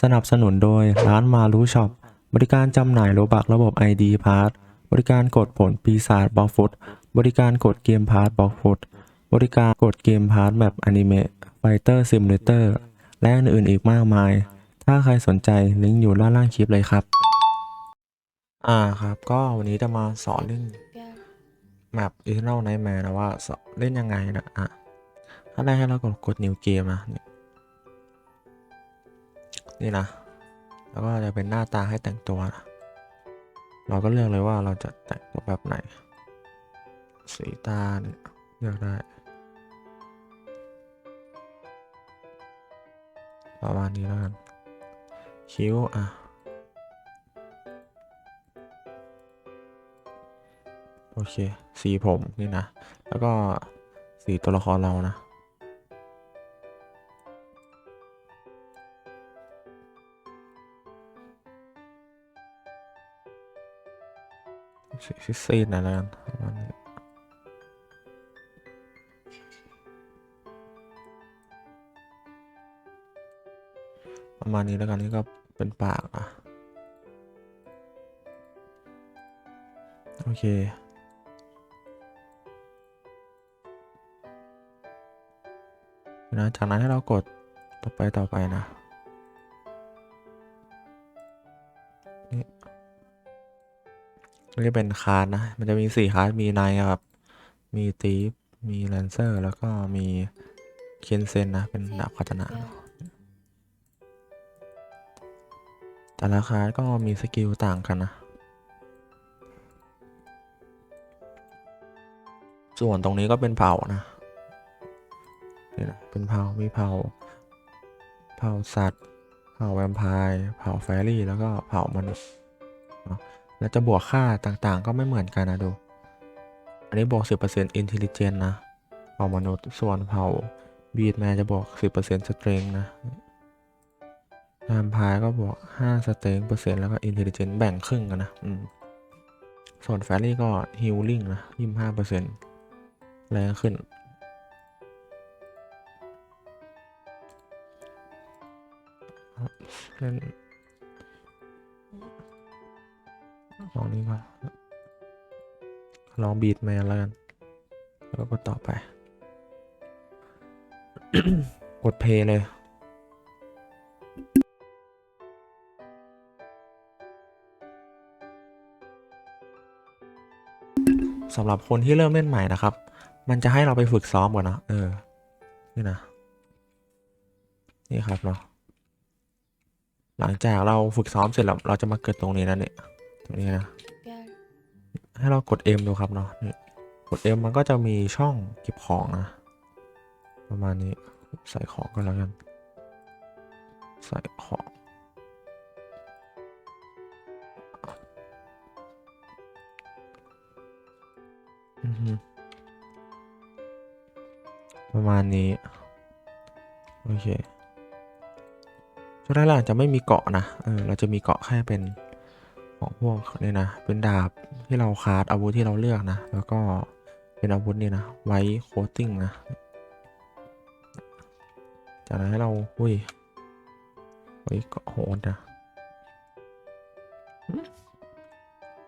สนับสนุนโดยร้านมารู้ช็อปบริการจำหน่ายโลบักระบบ ID พาร์บริการกดผลปีศาจบล็อกฟุตบริการกดเกมพาร์บล็อกฟุตบริการกดเกมพาร์แบบอนิเมะไฟเตอร์ซิมเลเตอร์และอื่นๆอีกมากมาย ถ้าใครสนใจลิงก์อยู่ด้านล่างคลิปเลยครับ อ่าครับ ก็วันนี้จะมาสอนเรื่องแมป Eternal Nightmare นะว่าเล่นยังไงนะอะถ้าแรกให้เรากดกด new game นะ นี่นะ แล้วก็จะเป็นหน้าตาให้แต่งตัวนะเราก็เลือกเลยว่าเราจะแต่งตัวแบบไหน สีตาเนี่ยเลือกได้ ประมาณนี้แล้วกัน คิ้วอะโอเค สีผมนี่นะ แล้วก็สีตัวละครเรานะ สีซีดๆหนะแล้วกันประมาณนี้ประมาณนี้แล้วกันนี่ก็เป็นปากอะ โอเคนะจากนั้นให้เรากดต่อไปต่อไปนะ นี่เป็นคาร์ดนะ มันจะมีสี่คาร์ดมีไนครับ มีตีฟมีแลนเซอร์ แล้วก็มีเคนเซนนะ เป็นดาบคาตานะเนอะแต่ละคาร์ดก็มีสกิลต่างกันนะ ส่วนตรงนี้ก็เป็นเผ่านะนี่นะเป็นเผ่ามีเผ่าเผ่าสัตว์เผ่าแวมไพร์เผ่าแฟรี่ แล้วก็เผ่ามนุษย์เนาะ แล้วจะบวกค่าต่างๆ ก็ไม่เหมือนกันนะดู อันนี้บวก 10% intelligence นะเผ่ามนุษย์ส่วนเผ่าบีดแมนจะบวก 10% strength นะแวมพร์ก็บวก5 strength เปอร์เซ็นต์แล้วก็ i n t e l l i g e n c แบ่งครึ่งกันนะอืมส่วนแฟรี่ก็ healing นะ25เปอร์เซ็นต์แรงขึ้น เล่น ลองนี้ก่อนลองบีดแมนแล้วกันแล้วก็กดต่อไป กดเพย์เลยสำหรับคนที่เริ่มเล่นใหม่นะครับ มันจะให้เราไปฝึกซ้อมก่อนนะ เออ นี่นะ นี่ครับเนาะ หลังจากเราฝึกซ้อมเสร็จแล้ว เราจะมาเกิดตรงนี้นะเนี่ยตรง นี้นะให้เรากด M ดูครับเนาะนี่กด M มันก็จะมีช่องเก็บของนะ ประมาณนี้ใส่ของก็แล้วกัน ใส่ของอือฮึประมาณนี้ โอเคช่วงแรกๆจะไม่มีเกาะนะเออเราจะมีเกาะแค่เป็น ของพวกนี่นะ เป็นดาบที่เราคาฟอาวุธที่เราเลือกนะ แล้วก็เป็นอาวุธนี่นะ ไว้โคตติ้งนะ จากนั้นให้เรา อุ้ยเฮ้ยกาะโหดนะ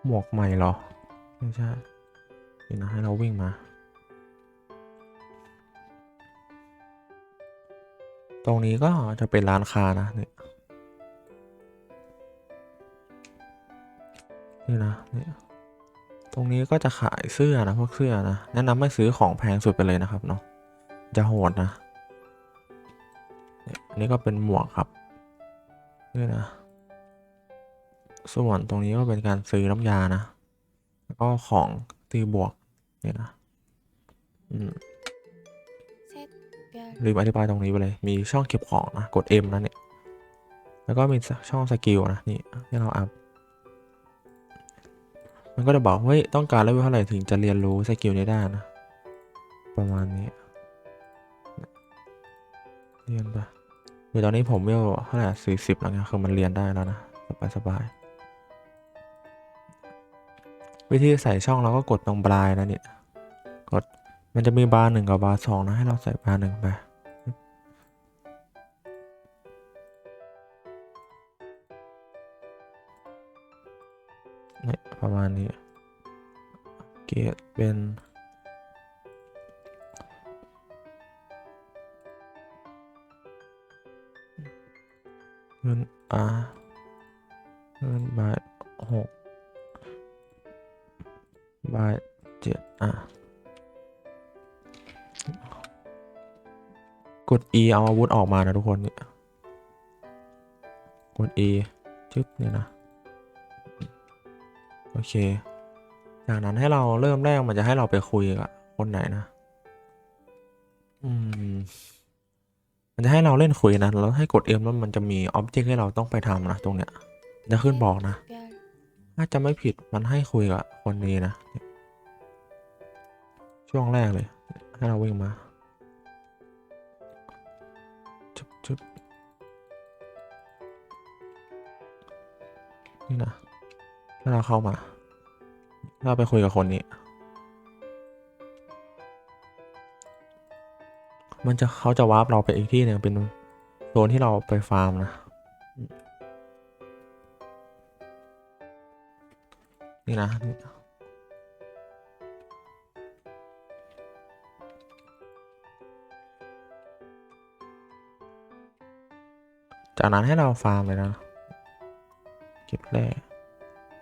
หมวกใหม่เหรอ ไม่ใช่นี่นะ ให้เราวิ่งมา ตรงนี้ก็จะเป็นร้านค้านะนี่ นี่นะนี่ตรงนี้ก็จะขายเสื้อนะพวกเสื้อนะแนะนำให้ซื้อของแพงสุดไปเลยนะครับเนาะจะโหดนะเนี่ยอันนี้ก็เป็นหมวกครับนี่นะ ส่วนตรงนี้ก็เป็นการซื้อน้ำยานะแล้วก็ของตีบวกนี่นะอืมลืมอธิบายตรงนี้ไปเลย มีช่องเก็บของนะ กด M นะเนี่ย แล้วก็มีช่องสกิลนะนี่ที่เราอัพ มันก็จะบอกเฮ้ยต้องการเลเวลเท่าไหร่ถึงจะเรียนรู้สกิลนี้ได้นะ ประมาณนี้เรียนไปเดี๋ยวตอนนี้ผมเวลเท่าไหร่สี่สิบแล้วไงคือมันเรียนได้แล้วนะ สบายสบายวิธีใส่ช่องเราก็กดตรงปลายนะเนี่ยกดมันจะมีบาร์หนึ่งกับบาร์สองนะให้เราใส่บาร์หนึ่งไป นี่ยประมาณนี้เกตเป็นเงินอาเงินบายหกบายเจ็ดอะกด E เอาอาวุธออกมานะทุกคนเนี่ย กด E จึ๊บเนี่ยนะ โอเค จากนั้นให้เราเริ่มแรกมันจะให้เราไปคุยกับคนไหนนะ อืม มันจะให้เราเล่นคุยนะแล้วให้กด M แล้วมันจะมีออบเจกต์ให้เราต้องไปทำนะตรงเนี้ยจะขึ้นบอกนะ Gel. ถ้าจะไม่ผิดมันให้คุยกับคนนี้นะ ช่วงแรกเลย ให้เราวิ่งมาจุบจุบนี่นะ ให้เราเข้ามาเราไปคุยกับคนนี้ มันจะเขาจะวาร์ปเราไปอีกที่หนึ่งเป็นโซนที่เราไปฟาร์มนะ นี่นะจากนั้นให้เราฟาร์มเลยนะ เก็บแร่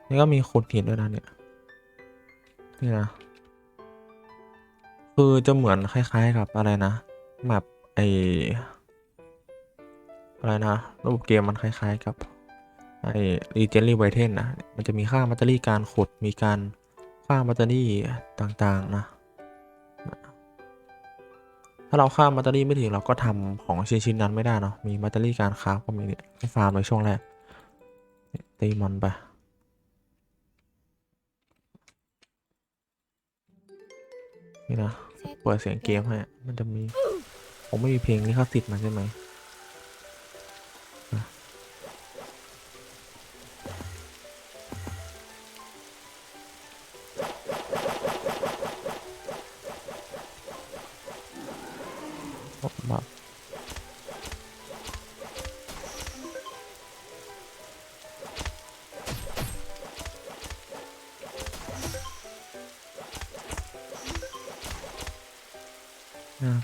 นี่ก็มีขุดหินด้วยนะเนี่ย นี่นะ คือจะเหมือนคล้าย ๆ กับอะไรนะแมปไออะไรนะ ระบบเกมมันคล้าย ๆ กับไอ้ Legendary w i t e n นะ มันจะมีค่าแบตเตอรี่การขุด มีการค่าแบตเตอรี่ต่างๆนะ ถ้าเราค่าแบตเตอรี่ไม่ถึงเราก็ทำของชิ้นๆนั้นไม่ได้เนาะ มีแบตเตอรี่การคราก็มีเนี่ยฟาร์มในช่วงแรกตีมันไป นี่นะเปิดเสียงเกมให้มันจะมี ผมไม่มีเพลงลิขสิทธิ์มาใช่ไหม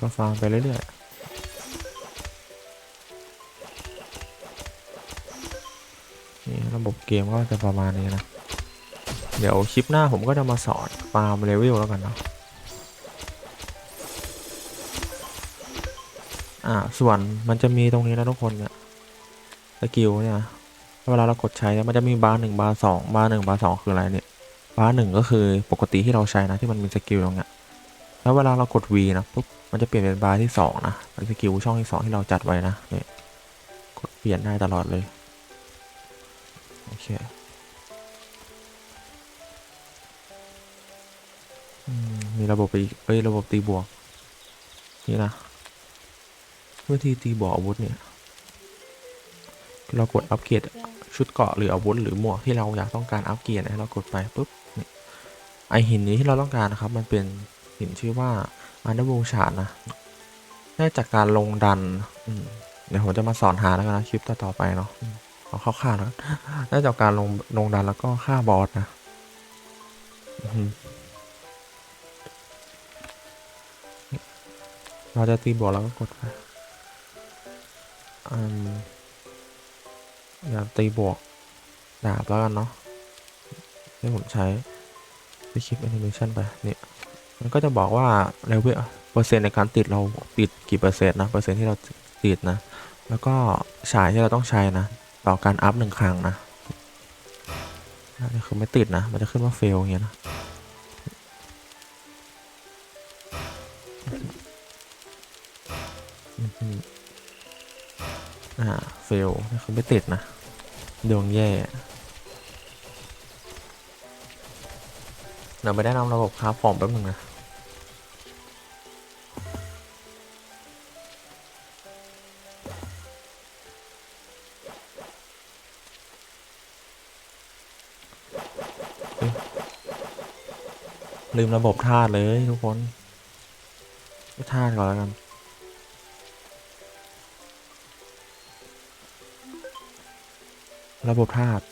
ก็ฟังไปเรื่อยๆนี่ระบบเกมก็จะประมาณนี้นะ เดี๋ยวคลิปหน้าผมก็จะมาสอนฟาร์มเลเวลแล้วกันเนาะอ่าส่วนมันจะมีตรงนี้นะทุกคนเนี่ยสกิลเนี่ยเวลาเรากดใช้มันจะมีบาร์หนึ่งบาร์สองบาร์หนึ่งบาร์สองคืออะไรเนี่ยบาร์หนึ่งก็คือปกติที่เราใช้นะที่มันมีสกิลตรงเนี้ย แล้วเวลาเรากด V นะปุ๊บมันจะเปลี่ยนเป็นบาร์ที่สองนะเป็นสกิลช่องที่สองที่เราจัดไว้นะเนี่ยกดเปลี่ยนได้ตลอดเลย โอเคมีระบบอีกเอ้ย ระบบตีบวก นี่นะวิธีตีบวกอาวุธเนี่ยเรากดอัปเกรดชุดเกาะหรืออาวุธหรือหมวกที่เราอยากต้องการอัปเกรดนะเรากดไปปุ๊บไอหินนี้ที่เราต้องการนะครับ มันเป็น หินชื่อว่าอันเดอร์บูชาร์นะได้จากการลงดันเดี๋ยวผมจะมาสอนหาแล้วกันนะคลิปต่อไปเนาะอืมเอาคร่าแล้วได้จากการลงลงดันแล้วก็ฆ่าบอสนะเราจะตีบวกแล้วก็กดไปอืมอยากตีบวกดาบแล้วกันเนาะที่ผมใช้ไปคลิปแอนิเมชันไปเนี่ย มันก็จะบอกว่าเลเวลเปอร์เซ็นต์ในการติดเราติดกี่เปอร์เซ็นต์นะเปอร์เซ็นต์ที่เราติดนะ แล้วก็ฉายที่เราต้องใช้นะ ต่อการอัพหนึ่งครั้งนะนนี้คือไม่ติดนะ มันจะขึ้นว่าเฟลอย่างเงี้ยนะอ่าเฟลนี่คือไม่ติดนะดวงแย่ เดี๋ยวไปแนะนำระบบคราฟฟอร์มแป๊บนึงนะเอ๊ะลืมระบบธาตุเลยทุกคนไปธาตุก่อนแล้วกัน ระบบธาตุ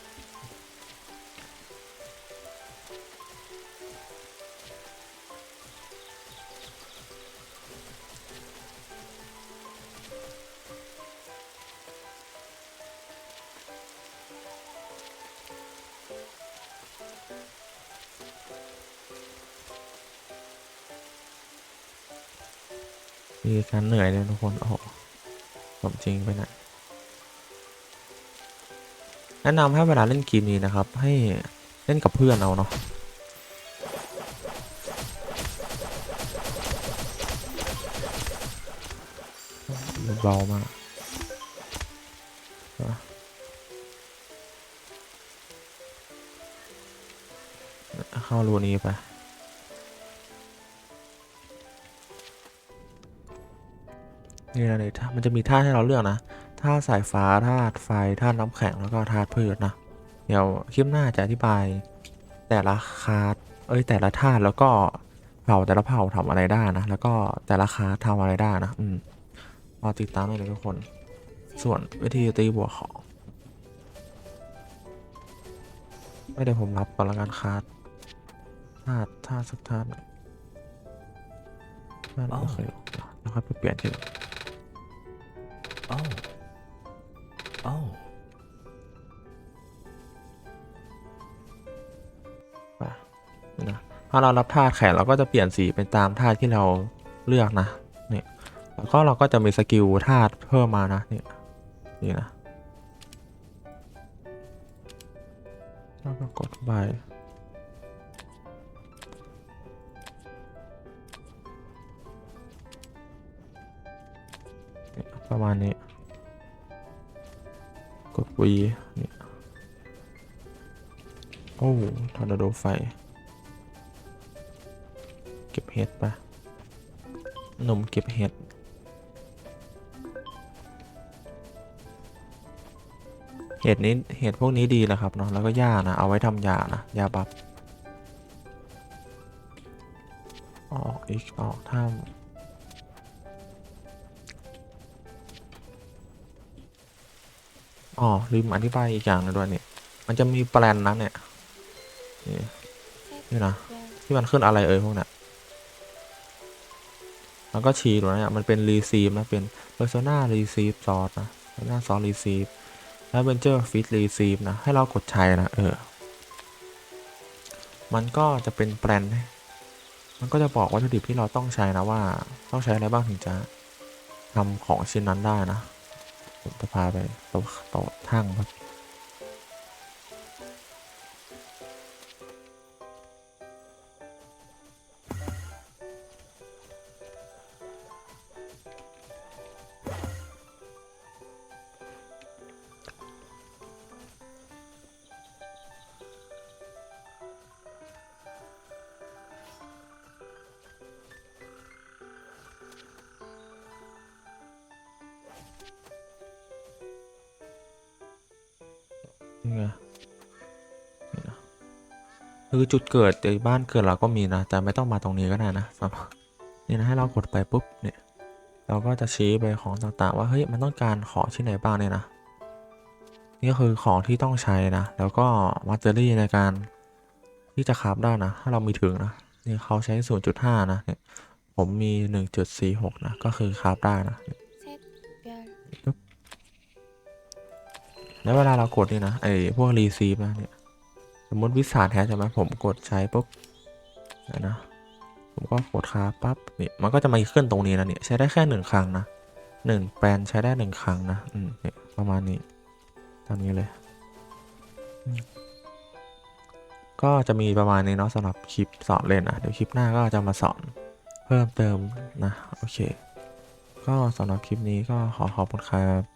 มีการเหนื่อยเลยทุกคนโอ้โหสมจริงไปหนะแนะนำให้เวลาเล่นเกมนี้นะครับ ให้เล่นกับเพื่อนเอาเนาะเบามากเข้ารูนี้ไป นี่นะเนี่ยมันจะมีธาตุให้เราเลือกนะธาตุสายฟ้าธาตุไฟธาตุน้ำแข็งแล้วก็ธาตุพืชนะ เดี๋ยวคลิปหน้าจะอธิบาย แต่ละคาร์ดเอ้ยแต่ละธาตุแล้วก็เผ่าแต่ละเผ่าทำอะไรได้นะ แล้วก็แต่ละคาร์ดทำอะไรได้นะ อืมรอติดตามได้เลยทุกคน ส่วนวิธีตีบวกของไม่ได้ผมรับก่อนละกันคาร์ดธาตุธาตุสักธาตุน่าตุไม่เคยแล้วค่อยไปเปลี่ยนทีหลัง Oh. Oh. ป่ะนี่นะถ้าเรารับธาตุแขนเราก็จะเปลี่ยนสีเป็นตามธาตุที่เราเลือกนะเนี่ยแล้วก็เราก็จะมีสกิลธาตุเพิ่มมานะเนี่ยนี่นะแล้วก็กดไปประมาณนี้ กด V เนี่ยโอ้ทอร์นาโดไฟ เก็บเห็ดปะหนุ่มเก็บเห็ดเห็ดนี้เห็ดพวกนี้ดีนะครับเนาะแล้วก็หญ้านะเอาไว้ทำยานะยาบัฟออกอีกออกถ้ำ อ๋อลืมอธิบายอีกอย่างหนึงด้วยเนี่ยมันจะมีแปลนนะเนี่ยนี่นะที่มันขึ้นอะไรเอ่ยพวกเนี้ยมันก็ชี้ดูนะเนี่ยมันเป็น receive นะ เป็น persona receive source นะ persona source receive แล้ว venture fit receive นะ ให้เรากดใช้นะ เออ มันก็จะเป็นแปลน มันก็จะบอกวัตถุดิบที่เราต้องใช้นะว่า ต้องใช้อะไรบ้างถึงจะทำของชิ้นนั้นได้นะ ผมจะพาไปต๊ะโต๊ะทั้งครับ นี่ไงนี่นะคือจุดเกิดในบ้านเกิดเราก็มีนะ แต่ไม่ต้องมาตรงนี้ก็ได้นะสำหรับนี่นะให้เรากดไปปุ๊บเนี่ยเราก็จะชี้ไปของต่างๆ ว่าเฮ้ยมันต้องการของที่ไหนบ้างเนี่ยนะนี่ก็คือของที่ต้องใช้นะ แล้วก็มัตเตอรี่ในการที่จะคราฟได้นะ ถ้าเรามีถึงนะนี่เขาใช้ 0.5 นะเนี่ยผมมี 1.46 นะ ก็คือคราฟได้นะ 셋, 별, แล้วเวลาเรากดนี่นะไอ้พวกรีซีฟนะเนี่ยสมมติวิสาแท้ใช่ไหมผมกดใช้ปุ๊บเดี๋ยนะผมก็กดค้าปั๊บนี่มันก็จะมาขึ้นตรงนี้นะเนี่ยใช้ได้แค่หนึ่งครั้งนะหนึ่งแปลนใช้ได้หนึ่งครั้งนะอืมเนี่ยประมาณนี้ตามนี้เลย ก็จะมีประมาณนี้เนาะสำหรับคลิปสอนเล่นอะเดี๋ยวคลิปหน้าก็จะมาสอนเพิ่มเติมนะโอเค ก็สำหรับคลิปนี้ก็ขอขอบคุณครับ